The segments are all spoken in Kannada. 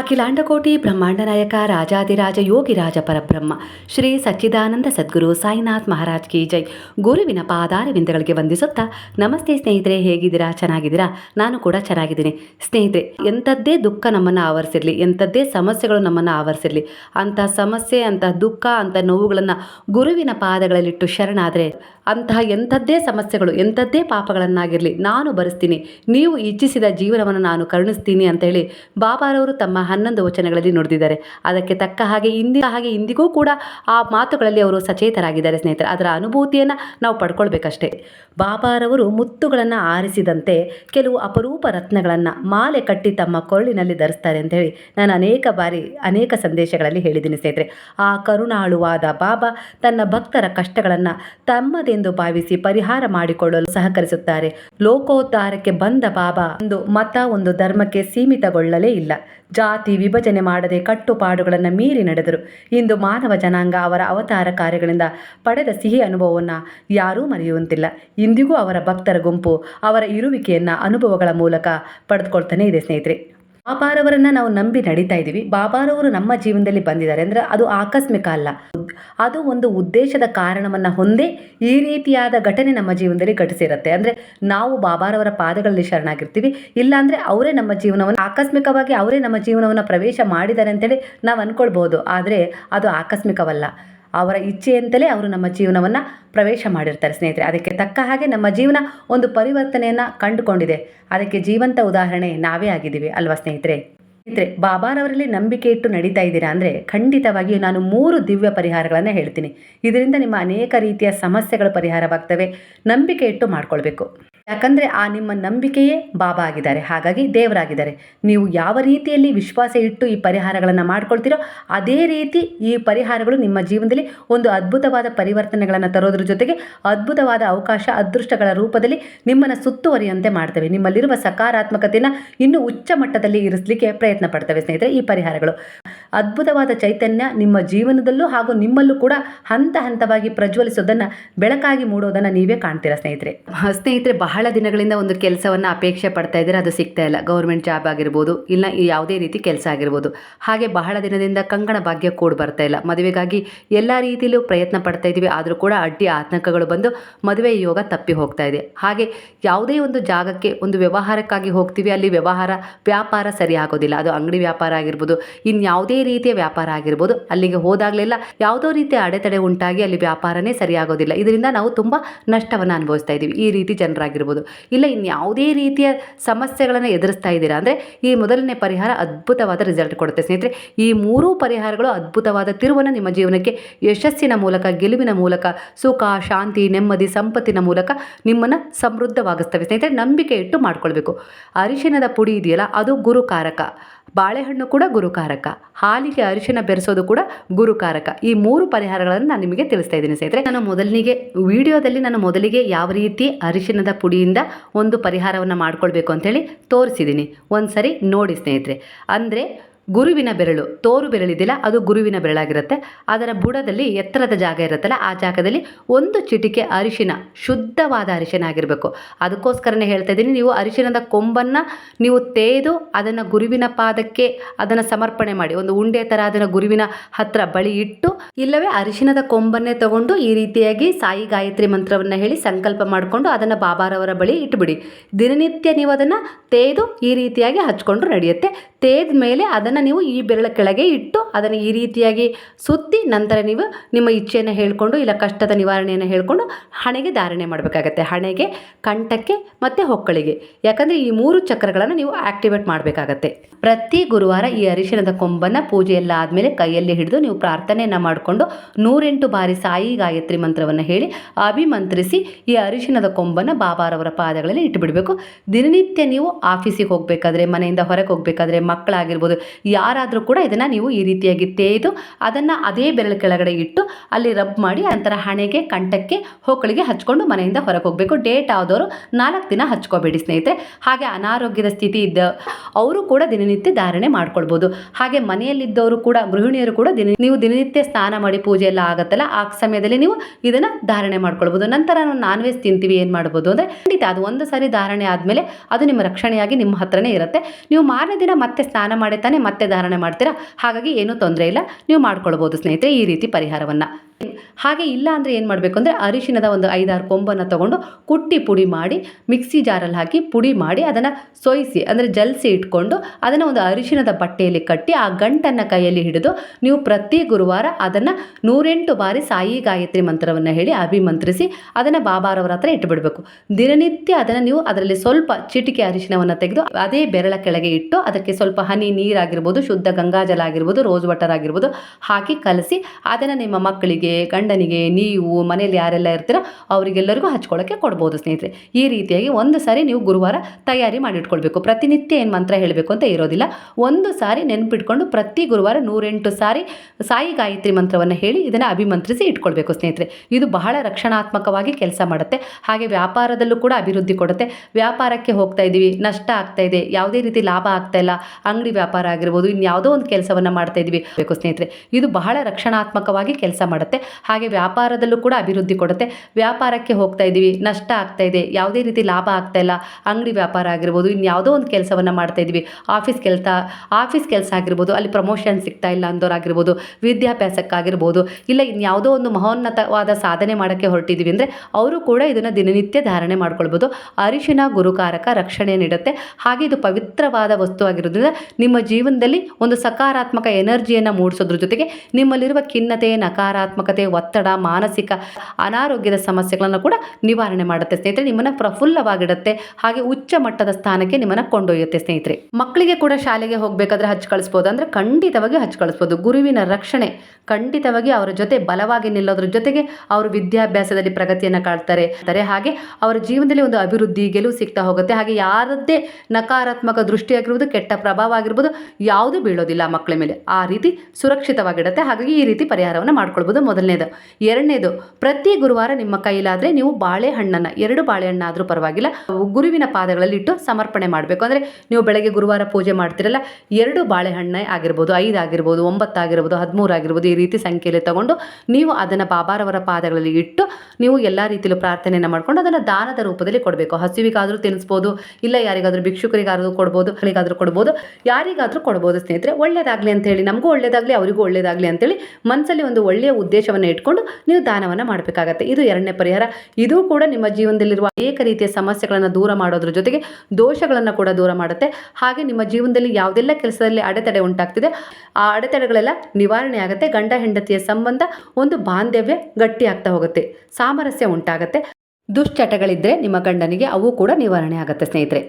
ಅಖಿಲಾಂಡಕೋಟಿ ಬ್ರಹ್ಮಾಂಡ ನಾಯಕ ರಾಜಾದಿರಾಜ ಯೋಗಿರಾಜ ಪರಬ್ರಹ್ಮ, ಶ್ರೀ ಸಚ್ಚಿದಾನಂದ ಸದ್ಗುರು ಸಾಯಿನಾಥ್ ಮಹಾರಾಜ್ ಕಿ ಜೈ. ಗುರುವಿನ ಪಾದಾರವಿಂದಗಳಿಗೆ ವಂದಿಸುತ್ತಾ, ನಮಸ್ತೆ ಸ್ನೇಹಿತರೆ, ಹೇಗಿದ್ದೀರಾ? ಚೆನ್ನಾಗಿದ್ದೀರಾ? ನಾನು ಕೂಡ ಚೆನ್ನಾಗಿದ್ದೀನಿ. ಸ್ನೇಹಿತರೆ, ಎಂಥದ್ದೇ ದುಃಖ ನಮ್ಮನ್ನು ಆವರಿಸಿರಲಿ, ಎಂಥದ್ದೇ ಸಮಸ್ಯೆಗಳು ನಮ್ಮನ್ನು ಆವರಿಸಿರಲಿ, ಅಂಥ ಸಮಸ್ಯೆ, ಅಂಥ ದುಃಖ, ಅಂಥ ನೋವುಗಳನ್ನು ಗುರುವಿನ ಪಾದಗಳಲ್ಲಿಟ್ಟು ಶರಣಾದರೆ, ಅಂತಹ ಎಂಥದ್ದೇ ಸಮಸ್ಯೆಗಳು, ಎಂಥದ್ದೇ ಪಾಪಗಳನ್ನಾಗಿರಲಿ, ನಾನು ಭರಿಸ್ತೀನಿ ನೀವು ಇಚ್ಛಿಸಿದ ಜೀವನವನ್ನು ನಾನು ಕರುಣಿಸ್ತೀನಿ ಅಂತ ಹೇಳಿ ಬಾಬಾರವರು ತಮ್ಮ ಹನ್ನೊಂದು ವಚನಗಳಲ್ಲಿ ನುಡಿದಿದ್ದಾರೆ. ಅದಕ್ಕೆ ತಕ್ಕ ಹಾಗೆ ಇಂದಿ ಹಾಗೆ ಇಂದಿಗೂ ಕೂಡ ಆ ಮಾತುಗಳಲ್ಲಿ ಅವರು ಸಚೇತರಾಗಿದ್ದಾರೆ ಸ್ನೇಹಿತರೆ. ಅದರ ಅನುಭೂತಿಯನ್ನು ನಾವು ಪಡ್ಕೊಳ್ಬೇಕಷ್ಟೇ. ಬಾಬಾರವರು ಮುತ್ತುಗಳನ್ನು ಆರಿಸಿದಂತೆ ಕೆಲವು ಅಪರೂಪ ರತ್ನಗಳನ್ನು ಮಾಲೆ ಕಟ್ಟಿ ತಮ್ಮ ಕೊರಳಿನಲ್ಲಿ ಧರಿಸ್ತಾರೆ ಅಂತ ಹೇಳಿ ನಾನು ಅನೇಕ ಬಾರಿ, ಅನೇಕ ಸಂದೇಶಗಳಲ್ಲಿ ಹೇಳಿದ್ದೀನಿ ಸ್ನೇಹಿತರೆ. ಆ ಕರುಣಾಳುವಾದ ಬಾಬಾ ತನ್ನ ಭಕ್ತರ ಕಷ್ಟಗಳನ್ನು ತಮ್ಮದೆಂದು ಭಾವಿಸಿ ಪರಿಹಾರ ಮಾಡಿಕೊಳ್ಳಲು ಸಹಕರಿಸುತ್ತಾರೆ. ಲೋಕೋದ್ಧಾರಕ್ಕೆ ಬಂದ ಬಾಬಾ ಒಂದು ಮತ, ಒಂದು ಧರ್ಮಕ್ಕೆ ಸೀಮಿತಗೊಳ್ಳಲೇ ಇಲ್ಲ. ಜಾತಿ ವಿಭಜನೆ ಮಾಡದೆ ಕಟ್ಟುಪಾಡುಗಳನ್ನು ಮೀರಿ ನಡೆದರು. ಇಂದು ಮಾನವ ಜನಾಂಗ ಅವರ ಅವತಾರ ಕಾರ್ಯಗಳಿಂದ ಪಡೆದ ಸಿಹಿ ಅನುಭವವನ್ನು ಯಾರೂ ಮರೆಯುವಂತಿಲ್ಲ. ಇಂದಿಗೂ ಅವರ ಭಕ್ತರ ಗುಂಪು ಅವರ ಇರುವಿಕೆಯನ್ನು ಅನುಭವಗಳ ಮೂಲಕ ಪಡೆದುಕೊಳ್ತಾನೆ ಇದೆ ಸ್ನೇಹಿತರೆ. ಬಾಬಾರವರನ್ನು ನಾವು ನಂಬಿ ನಡೀತಾ ಇದ್ದೀವಿ. ಬಾಬಾರವರು ನಮ್ಮ ಜೀವನದಲ್ಲಿ ಬಂದಿದ್ದಾರೆ. ಅಂದರೆ ಅದು ಆಕಸ್ಮಿಕ ಅಲ್ಲ. ಅದು ಒಂದು ಉದ್ದೇಶದ ಕಾರಣವನ್ನು ಹೊಂದೇ ಈ ರೀತಿಯಾದ ಘಟನೆ ನಮ್ಮ ಜೀವನದಲ್ಲಿ ಘಟಿಸಿರುತ್ತೆ. ಅಂದರೆ ನಾವು ಬಾಬಾರವರ ಪಾದಗಳಲ್ಲಿ ಶರಣಾಗಿರ್ತೀವಿ. ಇಲ್ಲಾಂದರೆ ಅವರೇ ನಮ್ಮ ಜೀವನವನ್ನು ಆಕಸ್ಮಿಕವಾಗಿ ಅವರೇ ನಮ್ಮ ಜೀವನವನ್ನು ಪ್ರವೇಶ ಮಾಡಿದ್ದಾರೆ ಅಂತೇಳಿ ನಾವು ಅಂದ್ಕೊಳ್ಬೋದು ಆದರೆ ಅದು ಆಕಸ್ಮಿಕವಲ್ಲ. ಅವರ ಇಚ್ಛೆಯಂತಲೇ ಅವರು ನಮ್ಮ ಜೀವನವನ್ನು ಪ್ರವೇಶ ಮಾಡಿರ್ತಾರೆ ಸ್ನೇಹಿತರೆ. ಅದಕ್ಕೆ ತಕ್ಕ ಹಾಗೆ ನಮ್ಮ ಜೀವನ ಒಂದು ಪರಿವರ್ತನೆಯನ್ನು ಕಂಡುಕೊಂಡಿದೆ. ಅದಕ್ಕೆ ಜೀವಂತ ಉದಾಹರಣೆ ನಾವೇ ಆಗಿದ್ದೀವಿ ಅಲ್ವಾ ಸ್ನೇಹಿತರೆ? ಸ್ನೇಹಿತರೆ, ಬಾಬಾರವರಲ್ಲಿ ನಂಬಿಕೆ ಇಟ್ಟು ನಡೀತಾ ಇದ್ದೀರಾ ಅಂದರೆ ಖಂಡಿತವಾಗಿಯೂ ನಾನು ಮೂರು ದಿವ್ಯ ಪರಿಹಾರಗಳನ್ನು ಹೇಳ್ತೀನಿ. ಇದರಿಂದ ನಿಮ್ಮ ಅನೇಕ ರೀತಿಯ ಸಮಸ್ಯೆಗಳು ಪರಿಹಾರವಾಗ್ತವೆ. ನಂಬಿಕೆ ಇಟ್ಟು ಮಾಡ್ಕೊಳ್ಬೇಕು. ಯಾಕಂದರೆ ಆ ನಿಮ್ಮ ನಂಬಿಕೆಯೇ ಬಾಬಾ ಆಗಿದ್ದಾರೆ ಹಾಗಾಗಿ ದೇವರಾಗಿದ್ದಾರೆ. ನೀವು ಯಾವ ರೀತಿಯಲ್ಲಿ ವಿಶ್ವಾಸ ಇಟ್ಟು ಈ ಪರಿಹಾರಗಳನ್ನು ಮಾಡ್ಕೊಳ್ತೀರೋ ಅದೇ ರೀತಿ ಈ ಪರಿಹಾರಗಳು ನಿಮ್ಮ ಜೀವನದಲ್ಲಿ ಒಂದು ಅದ್ಭುತವಾದ ಪರಿವರ್ತನೆಗಳನ್ನು ತರೋದ್ರ ಜೊತೆಗೆ ಅದ್ಭುತವಾದ ಅವಕಾಶ, ಅದೃಷ್ಟಗಳ ರೂಪದಲ್ಲಿ ನಿಮ್ಮನ್ನು ಸುತ್ತುವರಿಯುವಂತೆ ಮಾಡ್ತವೆ. ನಿಮ್ಮಲ್ಲಿರುವ ಸಕಾರಾತ್ಮಕತೆಯನ್ನು ಇನ್ನೂ ಉಚ್ಚ ಮಟ್ಟದಲ್ಲಿ ಇರಿಸಲಿಕ್ಕೆ ಪ್ರಯತ್ನ ಪಡ್ತವೆ ಸ್ನೇಹಿತರೆ ಈ ಪರಿಹಾರಗಳು. ಅದ್ಭುತವಾದ ಚೈತನ್ಯ ನಿಮ್ಮ ಜೀವನದಲ್ಲೂ ಹಾಗೂ ನಿಮ್ಮಲ್ಲೂ ಕೂಡ ಹಂತ ಹಂತವಾಗಿ ಪ್ರಜ್ವಲಿಸೋದನ್ನು ಬೆಳಕಾಗಿ ಮೂಡೋದನ್ನು ನೀವೇ ಕಾಣ್ತೀರಾ ಸ್ನೇಹಿತರೆ? ಸ್ನೇಹಿತರೆ, ಬಹಳ ದಿನಗಳಿಂದ ಒಂದು ಕೆಲಸವನ್ನು ಅಪೇಕ್ಷೆ ಪಡ್ತಾ ಇದ್ದರೆ? ಅದು ಸಿಗ್ತಾ ಇಲ್ಲ. ಗೌರ್ಮೆಂಟ್ ಜಾಬ್ ಆಗಿರ್ಬೋದು, ಇಲ್ಲ ಯಾವುದೇ ರೀತಿ ಕೆಲಸ ಆಗಿರ್ಬೋದು. ಹಾಗೆ ಬಹಳ ದಿನದಿಂದ ಕಂಗಣ ಭಾಗ್ಯ ಕೂಡ ಬರ್ತಾ ಇಲ್ಲ. ಮದುವೆಗಾಗಿ ಎಲ್ಲ ರೀತಿಯಲ್ಲೂ ಪ್ರಯತ್ನ ಪಡ್ತಾ ಇದ್ದೀವಿ. ಆದರೂ ಕೂಡ ಅಡ್ಡಿ ಆತಂಕಗಳು ಬಂದು ಮದುವೆ ಯೋಗ ತಪ್ಪಿ ಹೋಗ್ತಾ ಇದೆ. ಹಾಗೆ ಯಾವುದೇ ಒಂದು ಜಾಗಕ್ಕೆ ಒಂದು ವ್ಯವಹಾರಕ್ಕಾಗಿ ಹೋಗ್ತೀವಿ. ಅಲ್ಲಿ ವ್ಯವಹಾರ ವ್ಯಾಪಾರ ಸರಿ ಆಗೋದಿಲ್ಲ ಅದು ಅಂಗಡಿ ವ್ಯಾಪಾರ ಆಗಿರ್ಬೋದು, ಇನ್ಯಾವುದೇ ರೀತಿಯ ವ್ಯಾಪಾರ ಆಗಿರ್ಬೋದು. ಅಲ್ಲಿಗೆ ಹೋದಾಗಲೆಲ್ಲ ಯಾವುದೋ ರೀತಿಯ ಅಡೆತಡೆ ಉಂಟಾಗಿ ಅಲ್ಲಿ ವ್ಯಾಪಾರನೇ ಸರಿಯಾಗೋದಿಲ್ಲ. ಇದರಿಂದ ನಾವು ತುಂಬ ನಷ್ಟವನ್ನು ಅನುಭವಿಸ್ತಾ ಇದ್ದೀವಿ. ಈ ರೀತಿ ಜನರಾಗಿರ್ಬೋದು. ಇಲ್ಲ ಇನ್ಯಾವುದೇ ರೀತಿಯ ಸಮಸ್ಯೆಗಳನ್ನು ಎದುರಿಸ್ತಾ ಇದ್ದೀರಾ ಅಂದರೆ ಈ ಮೊದಲನೇ ಪರಿಹಾರ ಅದ್ಭುತವಾದ ರಿಸಲ್ಟ್ ಕೊಡುತ್ತೆ. ಸ್ನೇಹಿತರೆ, ಈ ಮೂರೂ ಪರಿಹಾರಗಳು ಅದ್ಭುತವಾದ ತಿರುವನ್ನು ನಿಮ್ಮ ಜೀವನಕ್ಕೆ ಯಶಸ್ಸಿನ ಮೂಲಕ, ಗೆಲುವಿನ ಮೂಲಕ, ಸುಖ, ಶಾಂತಿ, ನೆಮ್ಮದಿ, ಸಂಪತ್ತಿನ ಮೂಲಕ ನಿಮ್ಮನ್ನು ಸಮೃದ್ಧವಾಗಿಸ್ತವೆ. ಸ್ನೇಹಿತರೆ, ನಂಬಿಕೆ ಇಟ್ಟು ಮಾಡ್ಕೊಳ್ಬೇಕು. ಅರಿಶಿನದ ಪುಡಿ ಇದೆಯಲ್ಲ, ಅದು ಗುರುಕಾರಕ. ಬಾಳೆಹಣ್ಣು ಕೂಡ ಗುರುಕಾರಕ. ಹಾಲಿಗೆ ಅರಿಶಿನ ಬೆರೆಸೋದು ಕೂಡ ಗುರುಕಾರಕ. ಈ ಮೂರು ಪರಿಹಾರಗಳನ್ನು ನಾನು ನಿಮಗೆ ತಿಳಿಸ್ತಾ ಇದ್ದೀನಿ ಸ್ನೇಹಿತರೆ. ನಾನು ಮೊದಲಿಗೆ, ವಿಡಿಯೋದಲ್ಲಿ ನಾನು ಮೊದಲಿಗೆ ಯಾವ ರೀತಿ ಅರಿಶಿನದ ಪುಡಿಯಿಂದ ಒಂದು ಪರಿಹಾರವನ್ನು ಮಾಡ್ಕೊಳ್ಬೇಕು ಅಂತೇಳಿ ತೋರಿಸಿದ್ದೀನಿ. ಒಂದು ಸರಿ ನೋಡಿ ಸ್ನೇಹಿತರೆ. ಅಂದರೆ ಗುರುವಿನ ಬೆರಳು, ತೋರು ಬೆರಳಿದಿಲ್ಲ ಅದು ಗುರುವಿನ ಬೆರಳಾಗಿರುತ್ತೆ. ಅದರ ಬುಡದಲ್ಲಿ, ಎತ್ತರದ ಜಾಗ ಇರುತ್ತಲ್ಲ, ಆ ಜಾಗದಲ್ಲಿ ಒಂದು ಚಿಟಿಕೆ ಅರಿಶಿನ, ಶುದ್ಧವಾದ ಅರಿಶಿನ ಆಗಿರಬೇಕು. ಅದಕ್ಕೋಸ್ಕರನೇ ಹೇಳ್ತಾ ಇದ್ದೀನಿ, ನೀವು ಅರಿಶಿನದ ಕೊಂಬನ್ನು ನೀವು ತೇದು, ಅದನ್ನು ಗುರುವಿನ ಪಾದಕ್ಕೆ ಅದನ್ನು ಸಮರ್ಪಣೆ ಮಾಡಿ. ಒಂದು ಉಂಡೆ ಥರ ಅದನ್ನು ಗುರುವಿನ ಹತ್ರ ಬಳಿ ಇಟ್ಟು, ಇಲ್ಲವೇ ಅರಿಶಿನದ ಕೊಂಬನ್ನೇ ತಗೊಂಡು ಈ ರೀತಿಯಾಗಿ ಸಾಯಿ ಗಾಯತ್ರಿ ಮಂತ್ರವನ್ನು ಹೇಳಿ ಸಂಕಲ್ಪ ಮಾಡಿಕೊಂಡು ಅದನ್ನು ಬಾಬಾರವರ ಬಳಿ ಇಟ್ಬಿಡಿ. ದಿನನಿತ್ಯ ನೀವು ಅದನ್ನು ತೇದು, ಈ ರೀತಿಯಾಗಿ ಹಚ್ಕೊಂಡು ನಡೆಯುತ್ತೆ. ತೇದ ಮೇಲೆ ಅದನ್ನು ನೀವು ಈ ಬೆರಳ ಕೆಳಗೆ ಇಟ್ಟು ಅದನ್ನು ಈ ರೀತಿಯಾಗಿ ಸುತ್ತಿ ನಂತರ ನೀವು ನಿಮ್ಮ ಇಚ್ಛೆಯನ್ನು ಹೇಳಿಕೊಂಡು ಇಲ್ಲ ಕಷ್ಟದ ನಿವಾರಣೆಯನ್ನು ಹೇಳಿಕೊಂಡು ಹಣೆಗೆ ಧಾರಣೆ ಮಾಡಬೇಕಾಗತ್ತೆ. ಹಣೆಗೆ, ಕಂಠಕ್ಕೆ ಮತ್ತು ಹೊಕ್ಕಳಿಗೆ. ಯಾಕಂದರೆ ಈ ಮೂರು ಚಕ್ರಗಳನ್ನು ನೀವು ಆಕ್ಟಿವೇಟ್ ಮಾಡಬೇಕಾಗತ್ತೆ. ಪ್ರತಿ ಗುರುವಾರ ಈ ಅರಿಶಿಣದ ಕೊಂಬನ್ನು ಪೂಜೆ ಎಲ್ಲ ಆದಮೇಲೆ ಕೈಯಲ್ಲಿ ಹಿಡಿದು ನೀವು ಪ್ರಾರ್ಥನೆಯನ್ನು ಮಾಡಿಕೊಂಡು ನೂರೆಂಟು ಬಾರಿ ಸಾಯಿ ಗಾಯತ್ರಿ ಮಂತ್ರವನ್ನು ಹೇಳಿ ಅಭಿಮಂತ್ರಿಸಿ ಈ ಅರಿಶಿನದ ಕೊಂಬನ್ನು ಬಾಬಾರವರ ಪಾದಗಳಲ್ಲಿ ಇಟ್ಟುಬಿಡಬೇಕು ದಿನನಿತ್ಯ ನೀವು ಆಫೀಸಿಗೆ ಹೋಗಬೇಕಾದ್ರೆ, ಮನೆಯಿಂದ ಹೊರಗೆ ಹೋಗಬೇಕಾದ್ರೆ ಮಕ್ಕಳಾಗಿರ್ಬೋದು, ಯಾರಾದರೂ ಕೂಡ ಇದನ್ನು ನೀವು ಈ ರೀತಿಯಾಗಿ ತೇಯ್ದು ಅದನ್ನು ಅದೇ ಬೆರಳು ಕೆಳಗಡೆ ಇಟ್ಟು ಅಲ್ಲಿ ರಬ್ ಮಾಡಿ ನಂತರ ಹಣೆಗೆ, ಕಂಠಕ್ಕೆ ಹೊಕ್ಕಳಿಗೆ ಹಚ್ಕೊಂಡು ಮನೆಯಿಂದ ಹೊರಗೆ ಹೋಗಬೇಕು ಡೇಟ್ ಆದವರು ನಾಲ್ಕು ದಿನ ಹಚ್ಕೋಬೇಡಿ ಸ್ನೇಹಿತರೆ. ಹಾಗೆ ಅನಾರೋಗ್ಯದ ಸ್ಥಿತಿ ಇದ್ದ ಅವರು ಕೂಡ ದಿನನಿತ್ಯ ಧಾರಣೆ ಮಾಡ್ಕೊಳ್ಬೋದು. ಹಾಗೆ ಮನೆಯಲ್ಲಿದ್ದವರು ಕೂಡ, ಗೃಹಿಣಿಯರು ಕೂಡ ದಿನ, ನೀವು ದಿನನಿತ್ಯ ಸ್ನಾನ ಮಾಡಿ ಪೂಜೆ ಎಲ್ಲ ಆಗುತ್ತಲ್ಲ, ಆ ಸಮಯದಲ್ಲಿ ನೀವು ಇದನ್ನು ಧಾರಣೆ ಮಾಡ್ಕೊಳ್ಬೋದು. ನಂತರ ನಾವು ನಾನ್ ವೆಜ್ ತಿಂತೀವಿ, ಏನು ಮಾಡ್ಬೋದು ಅಂದರೆ ಖಂಡಿತ ಅದು ಒಂದು ಸಾರಿ ಧಾರಣೆ ಆದಮೇಲೆ ಅದು ನಿಮ್ಮ ರಕ್ಷಣೆಯಾಗಿ ನಿಮ್ಮ ಹತ್ರನೇ ಇರುತ್ತೆ. ನೀವು ಮಾರನೇ ದಿನ ಮತ್ತೆ ಸ್ನಾನ ಮಾಡಿ ತಾನೇ ಮತ್ತೆ ಧಾರಣೆ ಮಾಡ್ತೀರಾ? ಹಾಗಾಗಿ ಏನೂ ತೊಂದರೆ ಇಲ್ಲ. ನೀವು ಮಾಡ್ಕೊಳ್ಬೋದು ಸ್ನೇಹಿತರೆ ಈ ರೀತಿ ಪರಿಹಾರವನ್ನು. ಹಾಗೆ ಇಲ್ಲ ಅಂದರೆ ಏನು ಮಾಡಬೇಕು ಅಂದರೆ ಅರಿಶಿನದ ಒಂದು ಐದಾರು ಕೊಂಬನ್ನು ತಗೊಂಡು ಕುಟ್ಟಿ ಪುಡಿ ಮಾಡಿ, ಮಿಕ್ಸಿ ಜಾರಲ್ಲಿ ಹಾಕಿ ಪುಡಿ ಮಾಡಿ ಅದನ್ನು ಸೋಯಿಸಿ, ಅಂದರೆ ಜಲ್ಸಿ ಇಟ್ಕೊಂಡು ಅದನ್ನು ಒಂದು ಅರಿಶಿನದ ಬಟ್ಟೆಯಲ್ಲಿ ಕಟ್ಟಿ ಆ ಗಂಟನ್ನು ಕೈಯಲ್ಲಿ ಹಿಡಿದು ನೀವು ಪ್ರತಿ ಗುರುವಾರ ಅದನ್ನು ನೂರೆಂಟು ಬಾರಿ ಸಾಯಿ ಗಾಯತ್ರಿ ಮಂತ್ರವನ್ನು ಹೇಳಿ ಅಭಿಮಂತ್ರಿಸಿ ಅದನ್ನು ಬಾಬಾರವರ ಹತ್ರ ಇಟ್ಟುಬಿಡಬೇಕು ದಿನನಿತ್ಯ ಅದನ್ನು ನೀವು ಅದರಲ್ಲಿ ಸ್ವಲ್ಪ ಚಿಟಿಕೆ ಅರಿಶಿನವನ್ನು ತೆಗೆದು ಅದೇ ಬೆರಳ ಕೆಳಗೆ ಇಟ್ಟು ಅದಕ್ಕೆ ಸ್ವಲ್ಪ ಹನಿ ನೀರಾಗಿರ್ಬೋದು, ಶುದ್ಧ ಗಂಗಾಜಲ ಆಗಿರ್ಬೋದು, ರೋಸ್ ವಾಟರ್ ಆಗಿರ್ಬೋದು ಹಾಕಿ ಕಲಸಿ ಅದನ್ನು ನಿಮ್ಮ ಮಕ್ಕಳಿಗೆ ಗಂಡನಿಗೆ ನೀವು ಮನೆಯಲ್ಲಿ ಯಾರೆಲ್ಲ ಇರ್ತೀರೋ ಅವರಿಗೆಲ್ಲರಿಗೂ ಹಚ್ಕೊಳ್ಳೋಕ್ಕೆ ಕೊಡ್ಬೋದು ಸ್ನೇಹಿತರೆ. ಈ ರೀತಿಯಾಗಿ ಒಂದು ಸಾರಿ ನೀವು ಗುರುವಾರ ತಯಾರಿ ಮಾಡಿಟ್ಕೊಳ್ಬೇಕು ಪ್ರತಿನಿತ್ಯ ಏನು ಮಂತ್ರ ಹೇಳಬೇಕು ಅಂತ ಇರೋದಿಲ್ಲ. ಒಂದು ಸಾರಿ ನೆನ್ಪಿಟ್ಕೊಂಡು ಪ್ರತಿ ಗುರುವಾರ ನೂರೆಂಟು ಸಾರಿ ಸಾಯಿ ಗಾಯತ್ರಿ ಮಂತ್ರವನ್ನು ಹೇಳಿ ಇದನ್ನು ಅಭಿಮಂತ್ರಿಸಿ ಇಟ್ಕೊಳ್ಬೇಕು ಸ್ನೇಹಿತರೆ. ಇದು ಬಹಳ ರಕ್ಷಣಾತ್ಮಕವಾಗಿ ಕೆಲಸ ಮಾಡುತ್ತೆ. ಹಾಗೆ ವ್ಯಾಪಾರದಲ್ಲೂ ಕೂಡ ಅಭಿವೃದ್ಧಿ ಕೊಡುತ್ತೆ. ವ್ಯಾಪಾರಕ್ಕೆ ಹೋಗ್ತಾ ಇದ್ದೀವಿ. ನಷ್ಟ ಆಗ್ತಾ ಇದೆ. ಯಾವುದೇ ರೀತಿ ಲಾಭ ಆಗ್ತಾ ಇಲ್ಲ. ಅಂಗಡಿ ವ್ಯಾಪಾರ ಆಗಿರ್ಬೋದು, ಇನ್ಯಾವುದೋ ಒಂದು ಕೆಲಸವನ್ನು ಮಾಡ್ತಾ ಇದ್ದೀವಿ. ಬೇಕು ಸ್ನೇಹಿತರೆ. ಇದು ಬಹಳ ರಕ್ಷಣಾತ್ಮಕವಾಗಿ ಕೆಲಸ ಮಾಡುತ್ತೆ. ಹಾಗೆ ವ್ಯಾಪಾರದಲ್ಲೂ ಕೂಡ ಅಭಿವೃದ್ಧಿ ಕೊಡುತ್ತೆ. ವ್ಯಾಪಾರಕ್ಕೆ ಹೋಗ್ತಾ ಇದ್ದೀವಿ. ನಷ್ಟ ಆಗ್ತಾ ಇದೆ. ಯಾವುದೇ ರೀತಿ ಲಾಭ ಆಗ್ತಾ ಇಲ್ಲ. ಅಂಗಡಿ ವ್ಯಾಪಾರ ಆಗಿರ್ಬೋದು ಇನ್ಯಾವುದೋ ಒಂದು ಕೆಲಸವನ್ನು ಮಾಡ್ತಾ ಇದ್ದೀವಿ. ಆಫೀಸ್ ಕೆಲಸ ಆಫೀಸ್ ಕೆಲಸ ಆಗಿರ್ಬೋದು, ಅಲ್ಲಿ ಪ್ರಮೋಷನ್ ಸಿಗ್ತಾ ಇಲ್ಲ ಅಂದೋರಾಗಿರ್ಬೋದು, ವಿದ್ಯಾಭ್ಯಾಸಕ್ಕಾಗಿರ್ಬೋದು, ಇಲ್ಲ ಇನ್ಯಾವುದೋ ಒಂದು ಮಹೋನ್ನತವಾದ ಸಾಧನೆ ಮಾಡೋಕ್ಕೆ ಹೊರಟಿದ್ದೀವಿ ಅಂದರೆ ಅವರು ಕೂಡ ಇದನ್ನು ದಿನನಿತ್ಯ ಧಾರಣೆ ಮಾಡ್ಕೊಳ್ಬೋದು. ಅರಿಶಿನ ಗುರುಕಾರಕ ರಕ್ಷಣೆ ನೀಡುತ್ತೆ. ಹಾಗೆ ಇದು ಪವಿತ್ರವಾದ ವಸ್ತು ಆಗಿರೋದ್ರಿಂದ ನಿಮ್ಮ ಜೀವನದಲ್ಲಿ ಒಂದು ಸಕಾರಾತ್ಮಕ ಎನರ್ಜಿಯನ್ನು ಮೂಡಿಸೋದ್ರ ಜೊತೆಗೆ ನಿಮ್ಮಲ್ಲಿರುವ ಖಿನ್ನತೆ ನಕಾರಾತ್ಮಕತೆ ಒತ್ತಡ, ಮಾನಸಿಕ ಅನಾರೋಗ್ಯದ ಸಮಸ್ಯೆಗಳನ್ನು ಕೂಡ ನಿವಾರಣೆ ಮಾಡುತ್ತೆ ಸ್ನೇಹಿತರೆ. ನಿಮ್ಮನ್ನು ಪ್ರಫುಲ್ಲವಾಗಿಡುತ್ತೆ. ಹಾಗೆ ಉಚ್ಚ ಮಟ್ಟದ ಸ್ಥಾನಕ್ಕೆ ನಿಮ್ಮನ್ನು ಕೊಂಡೊಯ್ಯುತ್ತೆ ಸ್ನೇಹಿತರೆ. ಮಕ್ಕಳಿಗೆ ಕೂಡ ಶಾಲೆಗೆ ಹೋಗಬೇಕಾದ್ರೆ ಹಚ್ಚಿ ಕಳಿಸ್ಬೋದು. ಅಂದರೆ ಖಂಡಿತವಾಗಿ ಹಚ್ಚಿ ಕಳಿಸ್ಬೋದು. ಗುರುವಿನ ರಕ್ಷಣೆ ಖಂಡಿತವಾಗಿ ಅವರ ಜೊತೆ ಬಲವಾಗಿ ನಿಲ್ಲೋದ್ರ ಜೊತೆಗೆ ಅವರು ವಿದ್ಯಾಭ್ಯಾಸದಲ್ಲಿ ಪ್ರಗತಿಯನ್ನು ಕಾಡ್ತಾರೆ ಹಾಗೆ ಅವರ ಜೀವನದಲ್ಲಿ ಒಂದು ಅಭಿವೃದ್ಧಿ, ಗೆಲುವು ಸಿಗ್ತಾ ಹೋಗುತ್ತೆ. ಹಾಗೆ ಯಾರದ್ದೇ ನಕಾರಾತ್ಮಕ ದೃಷ್ಟಿ ಆಗಿರ್ಬೋದು ಕೆಟ್ಟ ಪ್ರಭಾವ ಆಗಿರ್ಬೋದು, ಯಾವುದೂ ಬೀಳೋದಿಲ್ಲ ಮಕ್ಕಳ ಮೇಲೆ. ಆ ರೀತಿ ಸುರಕ್ಷಿತವಾಗಿಡುತ್ತೆ. ಹಾಗಾಗಿ ಈ ರೀತಿ ಪರಿಹಾರವನ್ನು ಮಾಡ್ಕೊಳ್ಬೋದು. ಮೊದಲನೇದು. ಎರಡನೇದು, ಪ್ರತಿ ಗುರುವಾರ ನಿಮ್ಮ ಕೈಲಾದರೆ ನೀವು ಬಾಳೆಹಣ್ಣನ್ನು, ಎರಡು ಬಾಳೆಹಣ್ಣಾದರೂ ಪರವಾಗಿಲ್ಲ, ಗುರುವಿನ ಪಾದಗಳಲ್ಲಿ ಇಟ್ಟು ಸಮರ್ಪಣೆ ಮಾಡಬೇಕು. ಅಂದರೆ ನೀವು ಬೆಳಗ್ಗೆ ಗುರುವಾರ ಪೂಜೆ ಮಾಡ್ತಿರಲ್ಲ, ಎರಡು ಬಾಳೆಹಣ್ಣೆ ಆಗಿರ್ಬೋದು, ಐದು ಆಗಿರ್ಬೋದು, ಒಂಬತ್ತು ಆಗಿರ್ಬೋದು, ಹದಿಮೂರು ಆಗಿರ್ಬೋದು, ಈ ರೀತಿ ಸಂಖ್ಯೆಯಲ್ಲಿ ತಗೊಂಡು ನೀವು ಅದನ್ನು ಬಾಬಾರವರ ಪಾದಗಳಲ್ಲಿ ಇಟ್ಟು ನೀವು ಎಲ್ಲ ರೀತಿಯಲ್ಲೂ ಪ್ರಾರ್ಥನೆಯನ್ನು ಮಾಡ್ಕೊಂಡು ಅದನ್ನು ದಾನದ ರೂಪದಲ್ಲಿ ಕೊಡಬೇಕು. ಹಸಿವಿಗಾದರೂ ತಿನ್ನಿಸ್ಬೋದು, ಇಲ್ಲ ಯಾರಿಗಾದರೂ ಭಿಕ್ಷುಕರಿಗಾದರೂ ಕೊಡ್ಬೋದು, ಮಕ್ಕಳಿಗಾದರೂ ಕೊಡ್ಬೋದು, ಯಾರಿಗಾದರೂ ಕೊಡ್ಬೋದು ಸ್ನೇಹಿತರೆ. ಒಳ್ಳೇದಾಗಲಿ ಅಂತ ಹೇಳಿ, ನಮಗೂ ಒಳ್ಳೇದಾಗಲಿ, ಅವರಿಗೂ ಒಳ್ಳೇದಾಗಲಿ ಅಂತೇಳಿ ಮನಸ್ಸಲ್ಲಿ ಒಂದು ಒಳ್ಳೆಯ ಉದ್ದೇಶವನ್ನು ಇಟ್ಕೊಂಡು ನೀವು ದಾನವನ್ನು ಮಾಡಬೇಕಾಗತ್ತೆ. ಇದು ಎರಡನೇ ಪರಿಹಾರ. ಇದು ಕೂಡ ನಿಮ್ಮ ಜೀವನದಲ್ಲಿರುವ ಅನೇಕ ರೀತಿಯ ಸಮಸ್ಯೆಗಳನ್ನು ದೂರ ಮಾಡೋದ್ರ ಜೊತೆಗೆ ದೋಷಗಳನ್ನು ಕೂಡ ದೂರ ಮಾಡುತ್ತೆ. ಹಾಗೆ ನಿಮ್ಮ ಜೀವನದಲ್ಲಿ ಯಾವುದೆಲ್ಲ ಕೆಲಸದಲ್ಲಿ ಅಡೆತಡೆ ಉಂಟಾಗ್ತಿದೆ, ಆ ಅಡೆತಡೆಗಳೆಲ್ಲ ನಿವಾರಣೆ ಆಗುತ್ತೆ. ಗಂಡ ಹೆಂಡತಿಯ ಸಂಬಂಧ ಒಂದು ಬಾಂಧವ್ಯ ಗಟ್ಟಿ ಆಗ್ತಾ ಹೋಗುತ್ತೆ. ಸಾಮರಸ್ಯ ಉಂಟಾಗುತ್ತೆ. ದುಶ್ಚಟಗಳಿದ್ದರೆ ನಿಮ್ಮ ಗಂಡನಿಗೆ ಅವು ಕೂಡ ನಿವಾರಣೆ ಆಗುತ್ತೆ ಸ್ನೇಹಿತರೆ.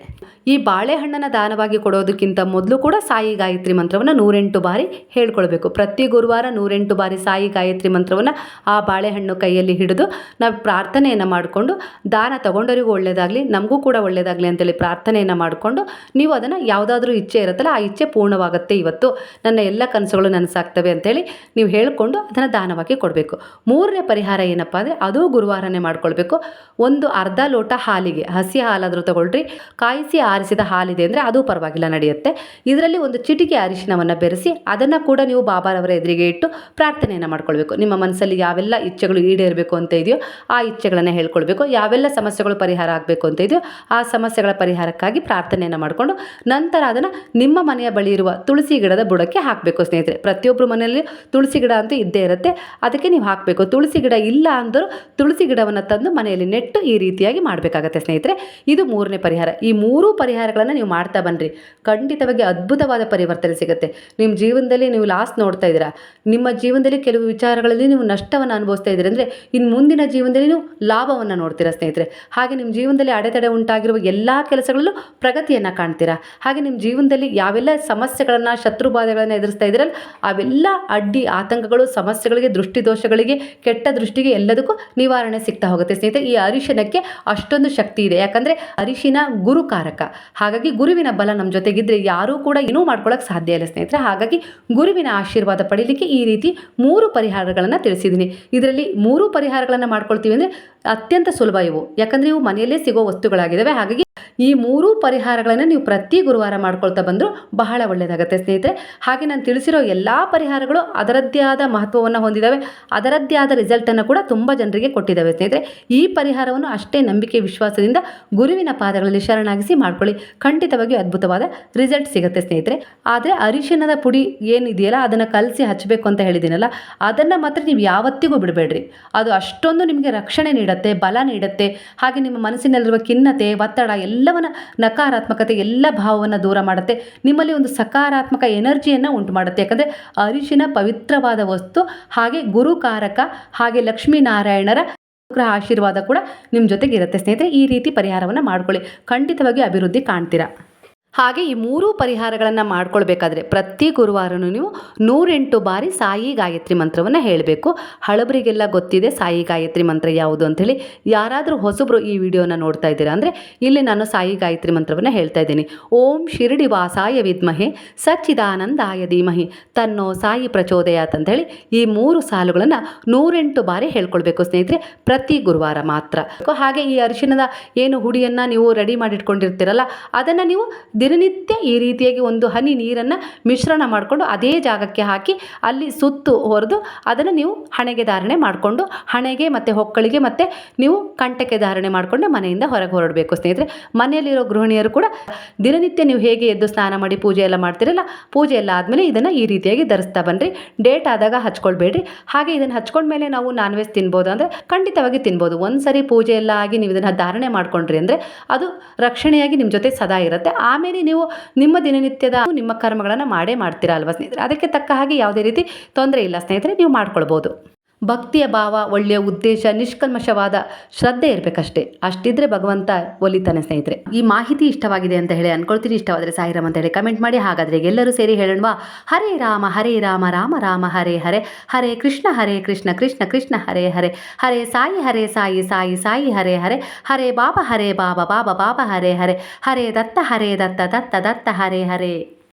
ಈ ಬಾಳೆಹಣ್ಣನ್ನು ದಾನವಾಗಿ ಕೊಡೋದಕ್ಕಿಂತ ಮೊದಲು ಕೂಡ ಸಾಯಿ ಗಾಯತ್ರಿ ಮಂತ್ರವನ್ನು ನೂರೆಂಟು ಬಾರಿ ಹೇಳ್ಕೊಳ್ಬೇಕು. ಪ್ರತಿ ಗುರುವಾರ ನೂರೆಂಟು ಬಾರಿ ಸಾಯಿ ಗಾಯತ್ರಿ ಮಂತ್ರವನ್ನು ಆ ಬಾಳೆಹಣ್ಣು ಕೈಯಲ್ಲಿ ಹಿಡಿದು ನಾವು ಪ್ರಾರ್ಥನೆಯನ್ನು ಮಾಡಿಕೊಂಡು ದಾನ ತಗೊಂಡವರಿಗೂ ಒಳ್ಳೆಯದಾಗಲಿ ನಮಗೂ ಕೂಡ ಒಳ್ಳೆಯದಾಗಲಿ ಅಂತೇಳಿ ಪ್ರಾರ್ಥನೆಯನ್ನು ಮಾಡಿಕೊಂಡು ನೀವು ಅದನ್ನು ಯಾವುದಾದ್ರೂ ಇಚ್ಛೆ ಇರುತ್ತಲ್ಲ ಆ ಇಚ್ಛೆ ಪೂರ್ಣವಾಗುತ್ತೆ ಇವತ್ತು. ನನ್ನ ಎಲ್ಲ ಕನಸುಗಳು ನನಸಾಗ್ತವೆ ಅಂತೇಳಿ ನೀವು ಹೇಳಿಕೊಂಡು ಅದನ್ನು ದಾನವಾಗಿ ಕೊಡಬೇಕು. ಮೂರನೇ ಪರಿಹಾರ ಏನಪ್ಪ ಅಂದರೆ ಅದು ಗುರುವಾರನೇ ಮಾಡ್ಕೊಳ್ಬೇಕು. ಒಂದು ಅರ್ಧ ಲೋಟ ಹಾಲಿಗೆ, ಹಸಿ ಹಾಲಾದರೂ ತಗೊಳ್ರಿ. ಕಾಯಿಸಿ ಆರಿಸಿದ ಹಾಲಿದೆ ಅಂದರೆ ಅದು ಪರವಾಗಿಲ್ಲ, ನಡೆಯುತ್ತೆ. ಇದರಲ್ಲಿ ಒಂದು ಚಿಟಿಕೆ ಅರಿಶಿನವನ್ನು ಬೆರೆಸಿ, ಅದನ್ನು ಕೂಡ ನೀವು ಬಾಬಾರವರ ಎದುರಿಗೆ ಇಟ್ಟು ಪ್ರಾರ್ಥನೆಯನ್ನು ಮಾಡ್ಕೊಳ್ಬೇಕು. ನಿಮ್ಮ ಮನಸ್ಸಲ್ಲಿ ಯಾವೆಲ್ಲ ಇಚ್ಛೆಗಳು ಈಡೇರಬೇಕು ಅಂತ ಇದೆಯೋ, ಆ ಇಚ್ಛೆಗಳನ್ನು ಹೇಳ್ಕೊಳ್ಬೇಕು. ಯಾವೆಲ್ಲ ಸಮಸ್ಯೆಗಳು ಪರಿಹಾರ ಆಗಬೇಕು ಅಂತ ಇದೆಯೋ, ಆ ಸಮಸ್ಯೆಗಳ ಪರಿಹಾರಕ್ಕಾಗಿ ಪ್ರಾರ್ಥನೆಯನ್ನು ಮಾಡಿಕೊಂಡು, ನಂತರ ಅದನ್ನು ನಿಮ್ಮ ಮನೆಯ ಬಳಿ ಇರುವ ತುಳಸಿ ಗಿಡದ ಬುಡಕ್ಕೆ ಹಾಕಬೇಕು ಸ್ನೇಹಿತರೆ. ಪ್ರತಿಯೊಬ್ಬರು ಮನೆಯಲ್ಲಿ ತುಳಸಿ ಗಿಡ ಅಂತೂ ಇದ್ದೇ ಇರುತ್ತೆ. ಅದಕ್ಕೆ ನೀವು ಹಾಕಬೇಕು. ತುಳಸಿ ಗಿಡ ಇಲ್ಲ ಅಂದರೂ ತುಳಸಿ ಗಿಡವನ್ನು ತಂದು ಮನೆಯಲ್ಲಿ ನೆಟ್ಟು ಈ ರೀತಿಯಾಗಿ ಮಾಡಬೇಕಾಗತ್ತೆ ಸ್ನೇಹಿತರೆ. ಇದು ಮೂರನೇ ಪರಿಹಾರ. ಈ ಮೂರೂ ಪರಿಹಾರಗಳನ್ನು ನೀವು ಮಾಡ್ತಾ ಬನ್ನಿರಿ ಖಂಡಿತವಾಗಿ ಅದ್ಭುತವಾದ ಪರಿವರ್ತನೆ ಸಿಗುತ್ತೆ. ನಿಮ್ಮ ಜೀವನದಲ್ಲಿ ನೀವು ಲಾಸ್ ನೋಡ್ತಾ ಇದ್ದೀರಾ? ನಿಮ್ಮ ಜೀವನದಲ್ಲಿ ಕೆಲವು ವಿಚಾರಗಳಲ್ಲಿ ನೀವು ನಷ್ಟವನ್ನು ಅನುಭವಿಸ್ತಾ ಇದ್ದೀರಿ ಅಂದರೆ ಇನ್ನು ಮುಂದಿನ ಜೀವನದಲ್ಲಿ ನೀವು ಲಾಭವನ್ನು ನೋಡ್ತೀರಾ ಸ್ನೇಹಿತರೆ. ಹಾಗೆ ನಿಮ್ಮ ಜೀವನದಲ್ಲಿ ಅಡೆತಡೆ ಉಂಟಾಗಿರುವ ಎಲ್ಲ ಕೆಲಸಗಳಲ್ಲೂ ಪ್ರಗತಿಯನ್ನು ಕಾಣ್ತೀರಾ? ಹಾಗೆ ನಿಮ್ಮ ಜೀವನದಲ್ಲಿ ಯಾವೆಲ್ಲ ಸಮಸ್ಯೆಗಳನ್ನು ಶತ್ರು ಬಾಧೆಗಳನ್ನು ಎದುರಿಸ್ತಾ ಇದ್ದೀರಲ್ಲ, ಅವೆಲ್ಲ ಅಡ್ಡಿ ಆತಂಕಗಳು, ಸಮಸ್ಯೆಗಳಿಗೆ ದೃಷ್ಟಿ ದೋಷಗಳಿಗೆ ಕೆಟ್ಟ ದೃಷ್ಟಿಗೆ ಎಲ್ಲದಕ್ಕೂ ನಿವಾರಣೆ ಸಿಗ್ತಾ ಹೋಗುತ್ತೆ ಸ್ನೇಹಿತರೆ. ಈ ಅರಿಶಿನಕ್ಕೆ ಅಷ್ಟೊಂದು ಶಕ್ತಿ ಇದೆ. ಯಾಕಂದರೆ ಅರಿಶಿನ ಗುರುಕಾರಕ. ಹಾಗಾಗಿ ಗುರುವಿನ ಬಲ ನಮ್ಮ ಜೊತೆಗಿದ್ರೆ ಯಾರೂ ಕೂಡ ಏನೂ ಮಾಡ್ಕೊಳ್ಳೋಕೆ ಸಾಧ್ಯ ಇಲ್ಲ ಸ್ನೇಹಿತರೆ. ಹಾಗಾಗಿ ಗುರುವಿನ ಆಶೀರ್ವಾದ ಪಡೀಲಿಕ್ಕೆ ಈ ರೀತಿ ಮೂರು ಪರಿಹಾರಗಳನ್ನು ತಿಳಿಸಿದ್ದೀನಿ. ಇದರಲ್ಲಿ ಮೂರು ಪರಿಹಾರಗಳನ್ನು ಮಾಡ್ಕೊಳ್ತೀವಿ ಅಂದರೆ ಅತ್ಯಂತ ಸುಲಭ ಇವು. ಯಾಕಂದರೆ ಇವು ಮನೆಯಲ್ಲೇ ಸಿಗೋ ವಸ್ತುಗಳಾಗಿದ್ದಾವೆ ಹಾಗಾಗಿ ಈ ಮೂರೂ ಪರಿಹಾರಗಳನ್ನು ನೀವು ಪ್ರತಿ ಗುರುವಾರ ಮಾಡ್ಕೊಳ್ತಾ ಬಂದರೂ ಬಹಳ ಒಳ್ಳೆಯದಾಗುತ್ತೆ ಸ್ನೇಹಿತರೆ. ಹಾಗೆ ನಾನು ತಿಳಿಸಿರೋ ಎಲ್ಲ ಪರಿಹಾರಗಳು ಅದರದ್ದೇ ಆದ ಮಹತ್ವವನ್ನು ಹೊಂದಿದ್ದಾವೆ ಅದರದ್ದೇ ಆದ ರಿಸಲ್ಟನ್ನು ಕೂಡ ತುಂಬ ಜನರಿಗೆ ಕೊಟ್ಟಿದ್ದಾವೆ ಸ್ನೇಹಿತರೆ. ಈ ಪರಿಹಾರವನ್ನು ಅಷ್ಟೇ ನಂಬಿಕೆ, ವಿಶ್ವಾಸದಿಂದ ಗುರುವಿನ ಪಾದಗಳಲ್ಲಿ ಶರಣಾಗಿಸಿ ಮಾಡ್ಕೊಳ್ಳಿ. ಖಂಡಿತವಾಗಿಯೂ ಅದ್ಭುತವಾದ ರಿಸಲ್ಟ್ ಸಿಗುತ್ತೆ ಸ್ನೇಹಿತರೆ. ಆದರೆ ಅರಿಶಿಣದ ಪುಡಿ ಏನಿದೆಯಲ್ಲ, ಅದನ್ನು ಕಲಸಿ ಹಚ್ಚಬೇಕು ಅಂತ ಹೇಳಿದ್ದೀನಲ್ಲ, ಅದನ್ನು ಮಾತ್ರ ನೀವು ಯಾವತ್ತಿಗೂ ಬಿಡಬೇಡ್ರಿ. ಅದು ಅಷ್ಟೊಂದು ನಿಮಗೆ ರಕ್ಷಣೆ ನೀಡುತ್ತೆ, ಬಲ ನೀಡುತ್ತೆ, ಹಾಗೆ ನಿಮ್ಮ ಮನಸ್ಸಿನಲ್ಲಿರುವ ಖಿನ್ನತೆ, ಒತ್ತಡ ಎಲ್ಲವನ್ನ ನಕಾರಾತ್ಮಕತೆ ಎಲ್ಲ ಭಾವವನ್ನು ದೂರ ಮಾಡುತ್ತೆ. ನಿಮ್ಮಲ್ಲಿ ಒಂದು ಸಕಾರಾತ್ಮಕ ಎನರ್ಜಿಯನ್ನು ಉಂಟು ಮಾಡುತ್ತೆ ಯಾಕಂದರೆ ಅರಿಶಿನ ಪವಿತ್ರವಾದ ವಸ್ತು, ಹಾಗೆ ಗುರುಕಾರಕ, ಹಾಗೆ ಲಕ್ಷ್ಮೀನಾರಾಯಣರ ಅನುಗ್ರಹ ಆಶೀರ್ವಾದ ಕೂಡ ನಿಮ್ಮ ಜೊತೆಗೆ ಇರುತ್ತೆ ಸ್ನೇಹಿತರೆ, ಈ ರೀತಿ ಪರಿಹಾರವನ್ನು ಮಾಡ್ಕೊಳ್ಳಿ. ಖಂಡಿತವಾಗಿ ಅಭಿವೃದ್ಧಿ ಕಾಣ್ತೀರಾ? ಹಾಗೆ ಈ ಮೂರೂ ಪರಿಹಾರಗಳನ್ನು ಮಾಡ್ಕೊಳ್ಬೇಕಾದ್ರೆ ಪ್ರತಿ ಗುರುವಾರನೂ ನೀವು ನೂರೆಂಟು ಬಾರಿ ಸಾಯಿ ಗಾಯತ್ರಿ ಮಂತ್ರವನ್ನು ಹೇಳಬೇಕು. ಹಳಬರಿಗೆಲ್ಲ ಗೊತ್ತಿದೆ ಸಾಯಿ ಗಾಯತ್ರಿ ಮಂತ್ರ ಯಾವುದು ಅಂಥೇಳಿ ಯಾರಾದರೂ ಹೊಸಬ್ರು ಈ ವಿಡಿಯೋನ ನೋಡ್ತಾ ಇದ್ದೀರಾ ಅಂದರೆ ಇಲ್ಲಿ ನಾನು ಸಾಯಿ ಗಾಯತ್ರಿ ಮಂತ್ರವನ್ನು ಹೇಳ್ತಾ ಇದ್ದೀನಿ. ಓಂ ಶಿರಡಿ ವಾಸಾಯ ವಿದ್ಮಹೆ ಸಚ್ಚಿದಾನಂದಾಯ ಧೀಮಹಿ ತನ್ನೋ ಸಾಯಿ ಪ್ರಚೋದಯಾತ್ ಹೇಳಿ ಈ ಮೂರು ಸಾಲುಗಳನ್ನು ನೂರೆಂಟು ಬಾರಿ ಹೇಳ್ಕೊಳ್ಬೇಕು ಸ್ನೇಹಿತರೆ ಪ್ರತಿ ಗುರುವಾರ ಮಾತ್ರ. ಹಾಗೆ ಈ ಅರಿಶಿಣದ ಏನು ಹುಡಿಯನ್ನು ನೀವು ರೆಡಿ ಮಾಡಿಟ್ಕೊಂಡಿರ್ತೀರಲ್ಲ ಅದನ್ನು ನೀವು ದಿನನಿತ್ಯ ಈ ರೀತಿಯಾಗಿ ಒಂದು ಹನಿ ನೀರನ್ನು ಮಿಶ್ರಣ ಮಾಡಿಕೊಂಡು ಅದೇ ಜಾಗಕ್ಕೆ ಹಾಕಿ ಅಲ್ಲಿ ಸುತ್ತು ಹೊರೆದು ಅದನ್ನು ನೀವು ಹಣೆಗೆ ಧಾರಣೆ ಮಾಡಿಕೊಂಡು ಹಣೆಗೆ ಮತ್ತು ಹೊಕ್ಕಳಿಗೆ ಮತ್ತು ನೀವು ಕಂಠಕ್ಕೆ ಧಾರಣೆ ಮಾಡಿಕೊಂಡು ಮನೆಯಿಂದ ಹೊರಗೆ ಹೊರಡಬೇಕು ಸ್ನೇಹಿತರೆ. ಮನೆಯಲ್ಲಿರೋ ಗೃಹಿಣಿಯರು ಕೂಡ ದಿನನಿತ್ಯ ನೀವು ಹೇಗೆ ಎದ್ದು ಸ್ನಾನ ಮಾಡಿ ಪೂಜೆ ಎಲ್ಲ ಮಾಡ್ತೀರಲ್ಲ, ಪೂಜೆ ಎಲ್ಲ ಆದಮೇಲೆ ಇದನ್ನು ಈ ರೀತಿಯಾಗಿ ಧರಿಸ್ತಾ ಬನ್ನಿರಿ ಡೇಟ್ ಆದಾಗ ಹಚ್ಕೊಳ್ಬೇಡ್ರಿ. ಹಾಗೆ ಇದನ್ನು ಹಚ್ಕೊಂಡ್ಮೇಲೆ ನಾವು ನಾನ್ ವೆಜ್ ತಿನ್ಬೋದು ಅಂದರೆ ಖಂಡಿತವಾಗಿ ತಿನ್ಬೋದು. ಒಂದು ಸರಿ ಪೂಜೆ ಎಲ್ಲ ಆಗಿ ನೀವು ಇದನ್ನು ಧಾರಣೆ ಮಾಡ್ಕೊಂಡ್ರಿ ಅಂದರೆ ಅದು ರಕ್ಷಣೆಯಾಗಿ ನಿಮ್ಮ ಜೊತೆ ಸದಾ ಇರುತ್ತೆ. ಆಮೇಲೆ ನೀವು ನಿಮ್ಮ ದಿನನಿತ್ಯದ ನಿಮ್ಮ ಕರ್ಮಗಳನ್ನು ಮಾಡೇ ಮಾಡ್ತೀರಾ ಅಲ್ವಾ ಸ್ನೇಹಿತರೆ? ಅದಕ್ಕೆ ತಕ್ಕ ಹಾಗೆ ಯಾವುದೇ ರೀತಿ ತೊಂದರೆ ಇಲ್ಲ ಸ್ನೇಹಿತರೆ, ನೀವು ಮಾಡ್ಕೊಳ್ಬೋದು. ಭಕ್ತಿಯ ಭಾವ, ಒಳ್ಳೆಯ ಉದ್ದೇಶ, ನಿಷ್ಕಲ್ಮಶವಾದ ಶ್ರದ್ಧೆ ಇರಬೇಕಷ್ಟೇ. ಅಷ್ಟಿದ್ರೆ ಭಗವಂತ ಒಲಿತಾನೆ ಸ್ನೇಹಿತರೆ. ಈ ಮಾಹಿತಿ ಇಷ್ಟವಾಗಿದೆ ಅಂತ ಹೇಳಿ ಅನ್ಕೊಳ್ತೀನಿ. ಇಷ್ಟವಾದರೆ ಸಾಯಿರಾಮ್ ಅಂತ ಹೇಳಿ ಕಮೆಂಟ್ ಮಾಡಿ. ಹಾಗಾದರೆ ಎಲ್ಲರೂ ಸೇರಿ ಹೇಳೋಣವಾ? ಹರೇ ರಾಮ ಹರೇ ರಾಮ ರಾಮ ರಾಮ, ಹರೇ ಹರೇ. ಹರೇ ಕೃಷ್ಣ ಹರೇ ಕೃಷ್ಣ ಕೃಷ್ಣ ಕೃಷ್ಣ, ಹರೇ ಹರೇ. ಹರೇ ಸಾಯಿ ಹರೇ ಸಾಯಿ ಸಾಯಿ ಸಾಯಿ, ಹರೇ ಹರೇ. ಹರೇ ಬಾಬಾ ಹರೇ ಬಾಬಾ ಬಾಬಾ ಬಾಬಾ, ಹರೇ ಹರೇ. ಹರೇ ದತ್ತ ಹರೇ ದತ್ತ ದತ್ತ ದತ್ತ, ಹರೇ ಹರೇ.